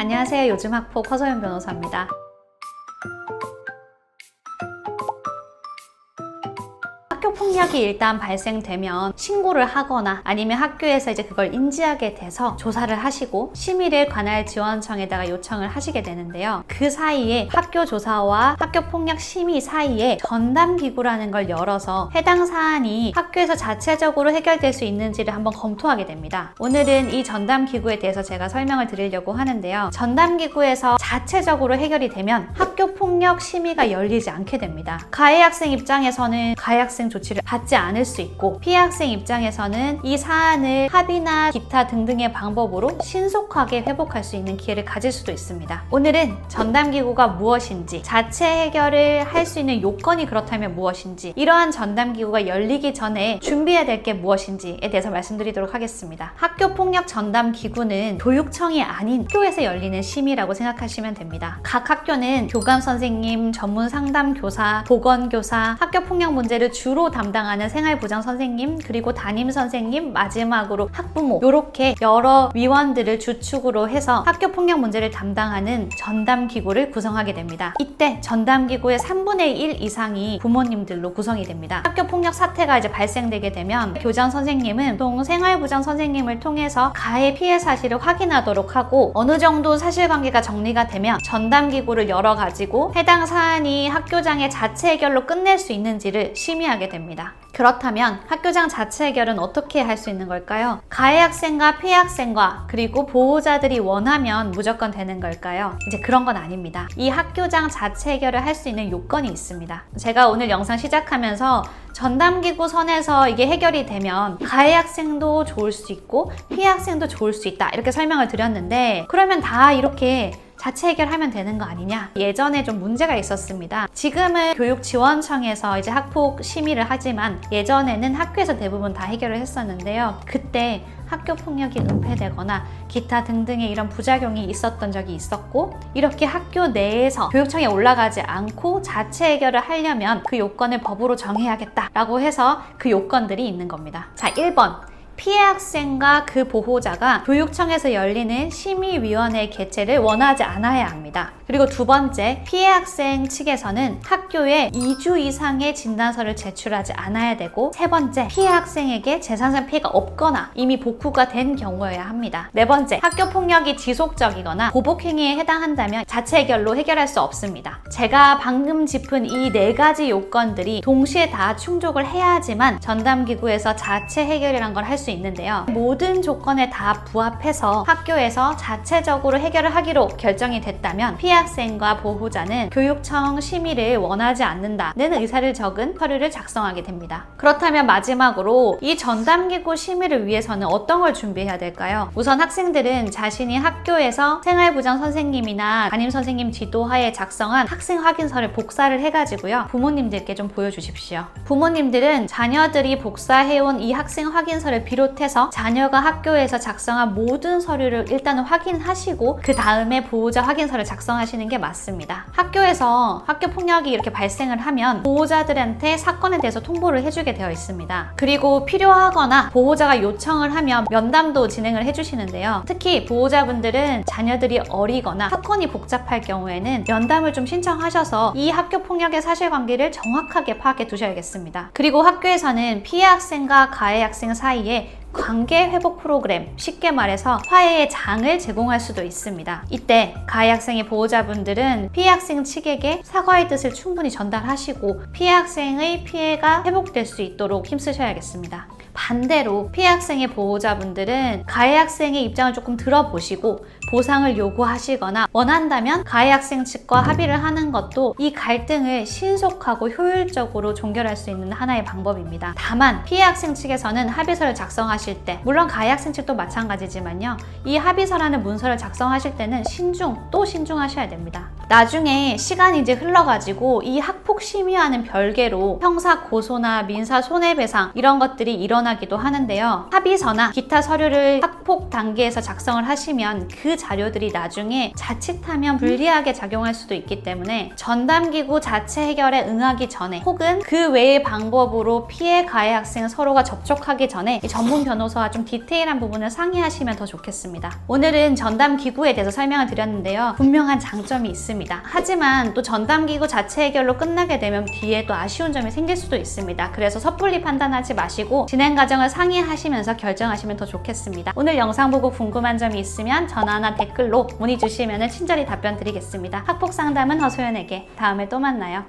안녕하세요. 요즘 학폭 허소연 변호사입니다. 폭력이 일단 발생되면 신고를 하거나 아니면 학교에서 이제 그걸 인지하게 돼서 조사를 하시고 심의를 관할 지원청에다가 요청을 하시게 되는데요. 그 사이에 학교 조사와 학교 폭력 심의 사이에 전담 기구라는 걸 열어서 해당 사안이 학교에서 자체적으로 해결될 수 있는지를 한번 검토하게 됩니다. 오늘은 이 전담 기구에 대해서 제가 설명을 드리려고 하는데요. 전담 기구에서 자체적으로 해결이 되면 학교 폭력 심의가 열리지 않게 됩니다. 가해 학생 입장에서는 가해 학생 조치를 받지 않을 수 있고 피해 학생 입장에서는 이 사안을 합의나 기타 등등의 방법으로 신속하게 회복할 수 있는 기회를 가질 수도 있습니다. 오늘은 전담 기구가 무엇인지 자체 해결을 할 수 있는 요건이 그렇다면 무엇인지 이러한 전담 기구가 열리기 전에 준비해야 될 게 무엇인지에 대해서 말씀드리도록 하겠습니다. 학교 폭력 전담 기구는 교육청이 아닌 학교에서 열리는 심의라고 생각하시면 됩니다. 각 학교는 교감 선생 님, 전문 상담 교사, 보건 교사, 학교 폭력 문제를 주로 담당하는 생활부장 선생님, 그리고 담임 선생님, 마지막으로 학부모 이렇게 여러 위원들을 주축으로 해서 학교 폭력 문제를 담당하는 전담 기구를 구성하게 됩니다. 이때 전담 기구의 3분의 1 이상이 부모님들로 구성이 됩니다. 학교 폭력 사태가 이제 발생되게 되면 교장 선생님은 동 생활부장 선생님을 통해서 가해 피해 사실을 확인하도록 하고 어느 정도 사실관계가 정리가 되면 전담 기구를 열어 가지고 해당 사안이 학교장의 자체 해결로 끝낼 수 있는지를 심의하게 됩니다. 그렇다면 학교장 자체 해결은 어떻게 할 수 있는 걸까요? 가해 학생과 피해 학생과 그리고 보호자들이 원하면 무조건 되는 걸까요? 이제 그런 건 아닙니다. 이 학교장 자체 해결을 할 수 있는 요건이 있습니다. 제가 오늘 영상 시작하면서 전담기구 선에서 이게 해결이 되면 가해 학생도 좋을 수 있고 피해 학생도 좋을 수 있다 이렇게 설명을 드렸는데 그러면 다 이렇게 자체 해결하면 되는 거 아니냐? 예전에 좀 문제가 있었습니다. 지금은 교육지원청에서 이제 학폭 심의를 하지만 예전에는 학교에서 대부분 다 해결을 했었는데요. 그때 학교 폭력이 은폐되거나 기타 등등의 이런 부작용이 있었던 적이 있었고 이렇게 학교 내에서 교육청에 올라가지 않고 자체 해결을 하려면 그 요건을 법으로 정해야겠다라고 해서 그 요건들이 있는 겁니다. 자, 1번. 피해 학생과 그 보호자가 교육청에서 열리는 심의위원회 개최를 원하지 않아야 합니다. 그리고 두 번째, 피해 학생 측에서는 학교에 2주 이상의 진단서를 제출하지 않아야 되고 세 번째, 피해 학생에게 재산상 피해가 없거나 이미 복구가 된 경우여야 합니다. 네 번째, 학교 폭력이 지속적이거나 보복행위에 해당한다면 자체 해결로 해결할 수 없습니다. 제가 방금 짚은 이 네 가지 요건들이 동시에 다 충족을 해야지만 전담기구에서 자체 해결이란 걸 할 수 있는데요. 모든 조건에 다 부합해서 학교에서 자체적으로 해결을 하기로 결정이 됐다면 피해 학생과 보호자는 교육청 심의를 원하지 않는다는 의사를 적은 서류를 작성하게 됩니다. 그렇다면 마지막으로 이 전담기구 심의를 위해서는 어떤 걸 준비해야 될까요? 우선 학생들은 자신이 학교에서 생활부장 선생님이나 담임 선생님 지도하에 작성한 학생 확인서를 복사를 해가지고요. 부모님들께 좀 보여주십시오. 부모님들은 자녀들이 복사해온 이 학생 확인서를 비롯 해서 자녀가 학교에서 작성한 모든 서류를 일단은 확인하시고 그 다음에 보호자 확인서를 작성하시는 게 맞습니다. 학교에서 학교 폭력이 이렇게 발생을 하면 보호자들한테 사건에 대해서 통보를 해주게 되어 있습니다. 그리고 필요하거나 보호자가 요청을 하면 면담도 진행을 해주시는데요. 특히 보호자분들은 자녀들이 어리거나 사건이 복잡할 경우에는 면담을 좀 신청하셔서 이 학교 폭력의 사실관계를 정확하게 파악해 두셔야겠습니다. 그리고 학교에서는 피해 학생과 가해 학생 사이에 관계 회복 프로그램, 쉽게 말해서 화해의 장을 제공할 수도 있습니다. 이때 가해 학생의 보호자분들은 피해 학생 측에게 사과의 뜻을 충분히 전달하시고 피해 학생의 피해가 회복될 수 있도록 힘쓰셔야겠습니다. 반대로 피해 학생의 보호자분들은 가해 학생의 입장을 조금 들어보시고 보상을 요구하시거나 원한다면 가해 학생 측과 합의를 하는 것도 이 갈등을 신속하고 효율적으로 종결할 수 있는 하나의 방법입니다. 다만 피해 학생 측에서는 합의서를 작성하실 때 물론 가해 학생 측도 마찬가지지만요. 이 합의서라는 문서를 작성하실 때는 신중 또 신중하셔야 됩니다. 나중에 시간이 이제 흘러가지고 이 학 폭 학폭 심의와는 별개로 형사 고소나 민사 손해배상 이런 것들이 일어나기도 하는데요. 합의서나 기타 서류를 학폭 단계에서 작성을 하시면 그 자료들이 나중에 자칫하면 불리하게 작용할 수도 있기 때문에 전담기구 자체 해결에 응하기 전에 혹은 그 외의 방법으로 피해 가해 학생 서로가 접촉하기 전에 이 전문 변호사와 좀 디테일한 부분을 상의하시면 더 좋겠습니다. 오늘은 전담 기구에 대해서 설명을 드렸는데요. 분명한 장점이 있습니다. 하지만 또 전담 기구 자체 해결로 끝나 게 되면 뒤에 또 아쉬운 점이 생길 수도 있습니다. 그래서 섣불리 판단하지 마시고 진행 과정을 상의하시면서 결정하시면 더 좋겠습니다. 오늘 영상 보고 궁금한 점이 있으면 전화나 댓글로 문의 주시면 친절히 답변 드리겠습니다. 학폭 상담은 허소연에게 다음에 또 만나요.